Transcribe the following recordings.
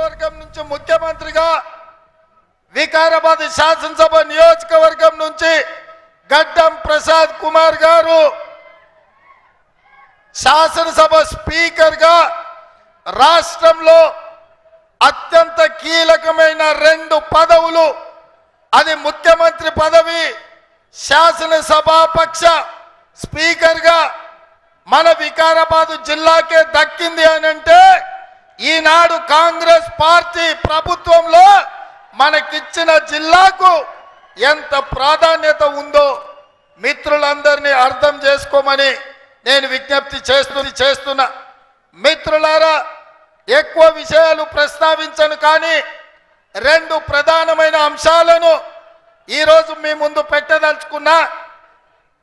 నియోజకవర్గం నుంచి ముఖ్యమంత్రిగా వికారాబాద్ శాసనసభ నియోజకవర్గం నుంచి గడ్డం ప్రసాద్ కుమార్ గారు శాసనసభ స్పీకర్గా రాష్ట్రంలో అత్యంత కీలకమైన రెండు పదవులు అది ముఖ్యమంత్రి పదవి శాసనసభాపక్ష స్పీకర్గా మన వికారాబాద్ జిల్లాకే దక్కింది అని అంటే ఈనాడు కాంగ్రెస్ పార్టీ ప్రభుత్వంలో మనకిచ్చిన జిల్లాకు ఎంత ప్రాధాన్యత ఉందో మిత్రులందరినీ అర్థం చేసుకోమని నేను విజ్ఞప్తి చేస్తుంది చేస్తున్నా. మిత్రులారా ఎక్కువ విషయాలు ప్రస్తావించను కానీ రెండు ప్రధానమైన అంశాలను ఈరోజు మీ ముందు పెట్టదలుచుకున్నా.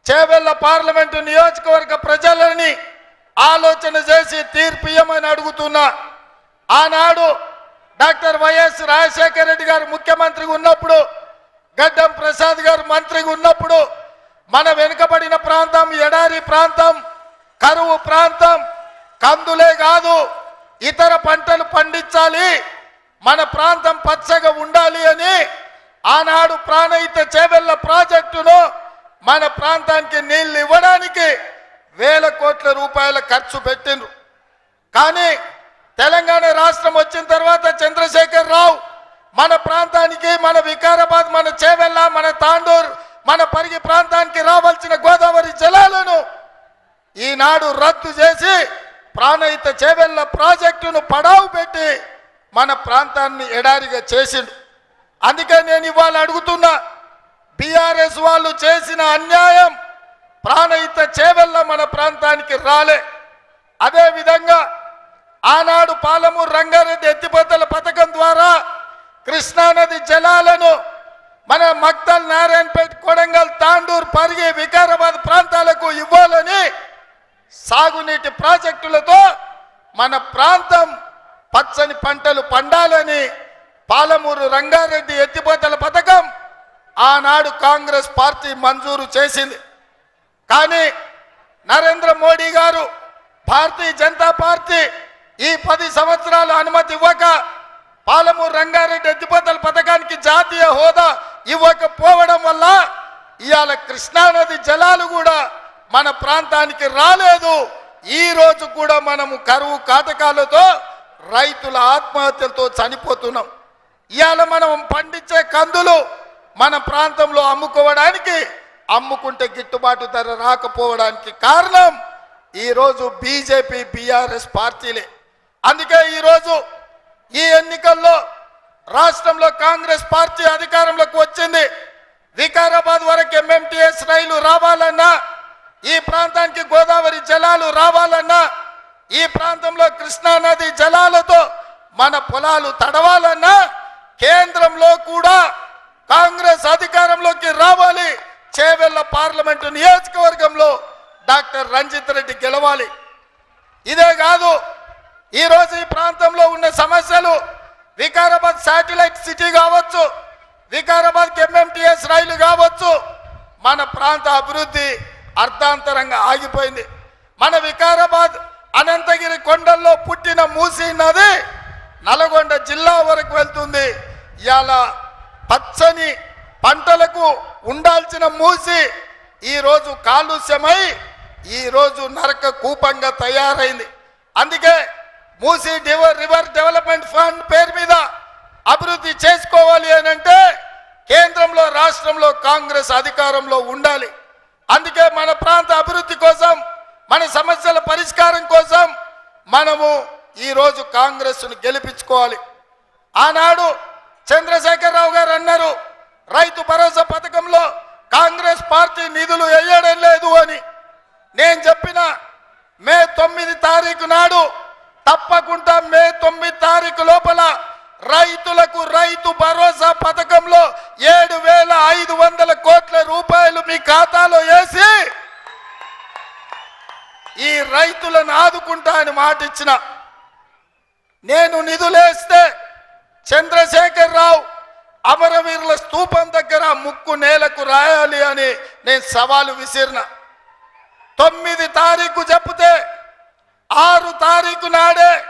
చేవెళ్ళ పార్లమెంటు నియోజకవర్గ ప్రజలని ఆలోచన చేసి తీర్పు ఇయ్యమని అడుగుతున్నా. ఆనాడు డాక్టర్ వైఎస్ రాజశేఖర రెడ్డి గారు ముఖ్యమంత్రిగా ఉన్నప్పుడు గడ్డం ప్రసాద్ గారు మంత్రిగా ఉన్నప్పుడు మన వెనుకబడిన ప్రాంతం ఎడారి ప్రాంతం కరువు ప్రాంతం కందులే కాదు ఇతర పంటలు పండించాలి మన ప్రాంతం పచ్చగా ఉండాలి అని ఆనాడు ప్రాణహిత చేవెళ్ళ ప్రాజెక్టును మన ప్రాంతానికి నీళ్ళు ఇవ్వడానికి వేల కోట్ల రూపాయల ఖర్చు పెట్టిండ్రు. కానీ తెలంగాణ రాష్ట్రం వచ్చిన తర్వాత చంద్రశేఖర్ రావు మన ప్రాంతానికి మన వికారాబాద్ మన చేవెళ్ళ మన తాండూరు మన పరిగి ప్రాంతానికి రావాల్సిన గోదావరి జలాలను ఈనాడు రద్దు చేసి ప్రాణహిత చేవెళ్ళ ప్రాజెక్టును పడావు పెట్టి మన ప్రాంతాన్ని ఎడారిగా చేసిండు. అందుకే నేను ఇవాళ అడుగుతున్నా బీఆర్ఎస్ వాళ్ళు చేసిన అన్యాయం ప్రాణహిత చేవెళ్ళ మన ప్రాంతానికి రాలే. అదేవిధంగా ఆనాడు పాలమూరు రంగారెడ్డి ఎత్తిపోతల పథకం ద్వారా కృష్ణానది జలాలను మన మక్తల్ నారాయణపేట కొడంగల్ తాండూర్ పరిగి వికారాబాద్ ప్రాంతాలకు ఇవ్వాలని సాగునీటి ప్రాజెక్టులతో మన ప్రాంతం పచ్చని పంటలు పండాలని పాలమూరు రంగారెడ్డి ఎత్తిపోతల పథకం ఆనాడు కాంగ్రెస్ పార్టీ మంజూరు చేసింది. కానీ నరేంద్ర మోడీ గారు భారతీయ జనతా పార్టీ ఈ పది సంవత్సరాలు అనుమతి ఇవ్వక పాలమూరు రంగారెడ్డి ఎత్తిపోతల పథకానికి జాతీయ హోదా ఇవ్వకపోవడం వల్ల ఇవాళ కృష్ణానది జలాలు కూడా మన ప్రాంతానికి రాలేదు. ఈ రోజు కూడా మనము కరువు కాటకాలతో రైతుల ఆత్మహత్యలతో చనిపోతున్నాం. ఇవాళ మనం పండించే కందులు మన ప్రాంతంలో అమ్ముకోవడానికి అమ్ముకుంటే గిట్టుబాటు ధర రాకపోవడానికి కారణం ఈరోజు బీజేపీ బీఆర్ఎస్ పార్టీలే. అందుకే ఈరోజు ఈ ఎన్నికల్లో రాష్ట్రంలో కాంగ్రెస్ పార్టీ అధికారంలోకి వచ్చింది. వికారాబాద్ వరకు ఎంఎంటీఎస్ రైలు రావాలన్నా ఈ ప్రాంతానికి గోదావరి జలాలు రావాలన్నా ఈ ప్రాంతంలో కృష్ణా నది జలాలతో మన పొలాలు తడవాలన్నా కేంద్రంలో కూడా కాంగ్రెస్ అధికారంలోకి రావాలి. చేవెళ్ళ పార్లమెంటు నియోజకవర్గంలో డాక్టర్ రంజిత్ రెడ్డి గెలవాలి. ఇదే కాదు ఈరోజు ఈ ప్రాంతంలో ఉన్న సమస్యలు వికారాబాద్ శాటిలైట్ సిటీ కావచ్చు వికారాబాద్ ఎంఎంటీఎస్ రైలు కావచ్చు మన ప్రాంత అభివృద్ధి అర్థాంతరంగా ఆగిపోయింది. మన వికారాబాద్ అనంతగిరి కొండల్లో పుట్టిన మూసీ నది నల్గొండ జిల్లా వరకు వెళ్తుంది. ఇవాళ పచ్చని పంటలకు ఉండాల్సిన మూసి ఈరోజు కాలుష్యమై ఈరోజు నరక కూపంగా తయారైంది. అందుకే మూసీ డివర్ రివర్ డెవలప్మెంట్ ఫండ్ పేరు మీద అభివృద్ధి చేసుకోవాలి అని అంటే కేంద్రంలో రాష్ట్రంలో కాంగ్రెస్ అధికారంలో ఉండాలి. అందుకే మన ప్రాంత అభివృద్ధి కోసం మన సమస్యల పరిష్కారం కోసం మనము ఈరోజు కాంగ్రెస్ను గెలిపించుకోవాలి. ఆనాడు చంద్రశేఖరరావు గారు అన్నారు రైతు భరోసా పథకంలో కాంగ్రెస్ పార్టీ నిధులు వేయడం లేదు అని. నేను చెప్పిన మే తొమ్మిది తారీఖు నాడు తప్పకుండా మే తొమ్మిది తారీఖు లోపల రైతులకు రైతు భరోసా పథకంలో ఏడు వేల ఐదు వందల కోట్ల రూపాయలు మీ ఖాతాలో వేసి ఈ రైతులను ఆదుకుంటా అని మాట ఇచ్చిన. నేను నిధులేస్తే చంద్రశేఖర్ రావు అమరవీరుల స్థూపం దగ్గర ముక్కు నేలకు రాయాలి అని నేను సవాలు విసిరిన. తొమ్మిది తారీఖు ఆరు తారీఖు నాడే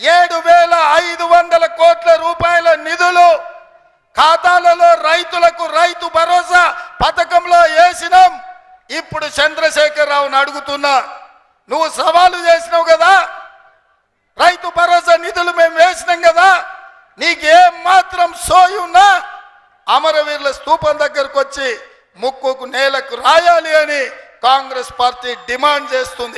ఏడు వేల ఐదు వందల కోట్ల రూపాయల నిధులు ఖాతాలలో రైతులకు రైతు భరోసా పథకంలో వేసినాం. ఇప్పుడు చంద్రశేఖరరావుని అడుగుతున్నా నువ్వు సవాలు చేసినావు కదా? రైతు భరోసా నిధులు మేము వేసినాం కదా? నీకేం మాత్రం సోయి ఉన్నా? అమరవీరుల స్తూపం దగ్గరకు వచ్చి ముక్కుకు నేలకు రాయాలి అని కాంగ్రెస్ పార్టీ డిమాండ్ చేస్తుంది.